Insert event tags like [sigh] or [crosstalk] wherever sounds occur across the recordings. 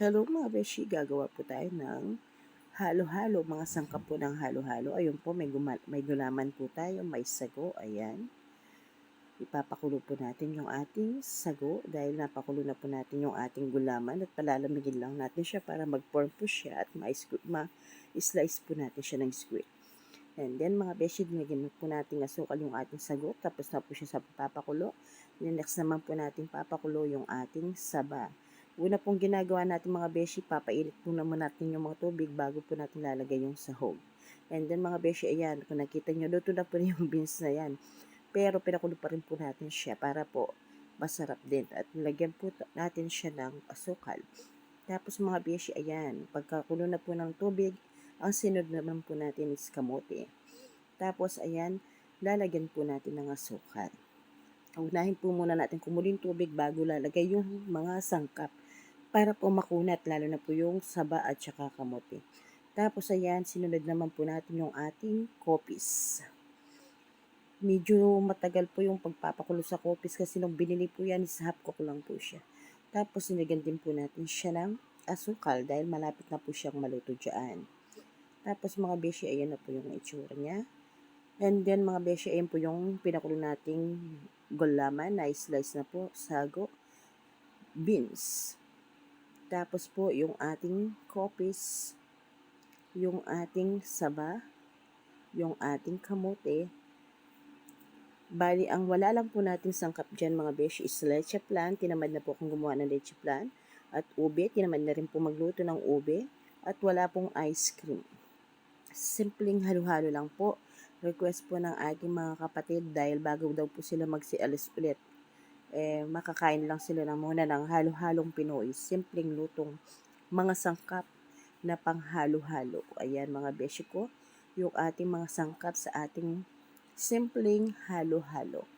Hello mga beshi, gagawa po tayo ng halo-halo, mga sangkap po ng halo-halo. Ayun po, may, guma- may gulaman po tayo, may sago, ayan. Ipapakulo po natin yung ating sago dahil napakulo na po natin yung ating gulaman at palalamigin lang natin siya para mag-form po siya at ma-slice po natin siya ng squid. And then mga beshi, dinagyan po natin asukal yung ating sago tapos na po siya sa papakulo. Then next naman po natin papakulo yung ating saba. Una pong ginagawa natin mga beshi, papainit po naman natin yung mga tubig bago po natin lalagay yung sahog. And then mga beshi, ayan, kung nakita nyo, luto na po [laughs] yung beans na yan. Pero pinakulo pa rin po natin siya para po masarap din. At nilagyan po natin siya ng asukal. Tapos mga beshi, ayan, pagkakulo na po ng tubig, ang sinod naman po natin is kamote. Tapos ayan, lalagyan po natin ng asukal. Unahin po muna natin kumuling tubig bago lalagay yung mga sangkap para po makunat, lalo na po yung saba at saka kamote. Tapos ayan, sinunod naman po natin yung ating kopis. Medyo matagal po yung pagpapakulo sa kopis kasi nung binili po yan, is half cook lang po siya. Tapos nilagyan din po natin siya ng asukal dahil malapit na po siyang maluto dyan. Tapos mga beshi, ayan na po yung itsura niya. And then mga beshi, ayan po yung pinakulo nating gulaman na slice na po, sago, beans. Tapos po yung ating kopis, yung ating saba, yung ating kamote. Bali, ang wala lang po natin sangkap dyan mga besh is leche plan. Tinamad na po akong gumawa ng leche plan. At ube, tinamad na rin po magluto ng ube. At wala pong ice cream. Simpleng halo-halo lang po. Request po ng aking mga kapatid dahil bago daw po sila magsialis ulit eh, makakain lang sila ng muna ng halo-halong Pinoy. Simpleng lutong mga sangkap na panghalo-halo. Ayan mga beshi ko, yung ating mga sangkap sa ating simpleng halo-halo.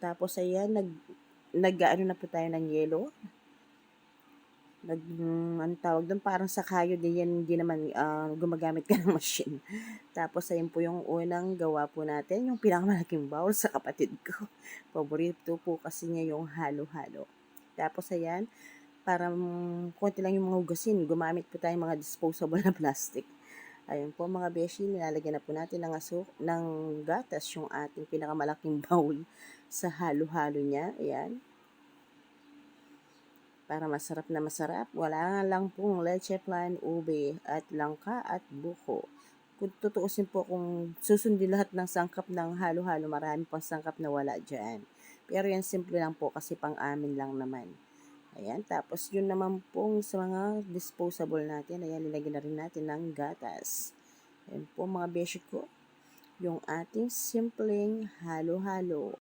Tapos ayan, nag, nag ano na po tayo ng yelo nag, um, ano tawag doon, parang sa kayo din yan, hindi naman uh, gumagamit ka [laughs] ng machine. Tapos, ayun po yung unang gawa po natin, yung pinakamalaking bowl sa kapatid ko. [laughs] Paborito po kasi niya yung halo-halo. Tapos, ayan, para konti lang yung mga hugasin, gumamit po tayo mga disposable na plastic. Ayun po mga beshi, nilalagyan na po natin ng, asuk ng gatas yung ating pinakamalaking [laughs] bowl sa halo-halo niya. Ayan para masarap na masarap. Wala lang pong leche plan, ube, at langka at buko. Kung tutuusin po kung susundin lahat ng sangkap ng halo-halo, marami pang sangkap na wala dyan. Pero yan simple lang po kasi pang amin lang naman. Ayan, tapos yun naman pong sa mga disposable natin, ayan, nilagyan na rin natin ng gatas. Ayan po mga beshi ko, yung ating simpleng halo-halo.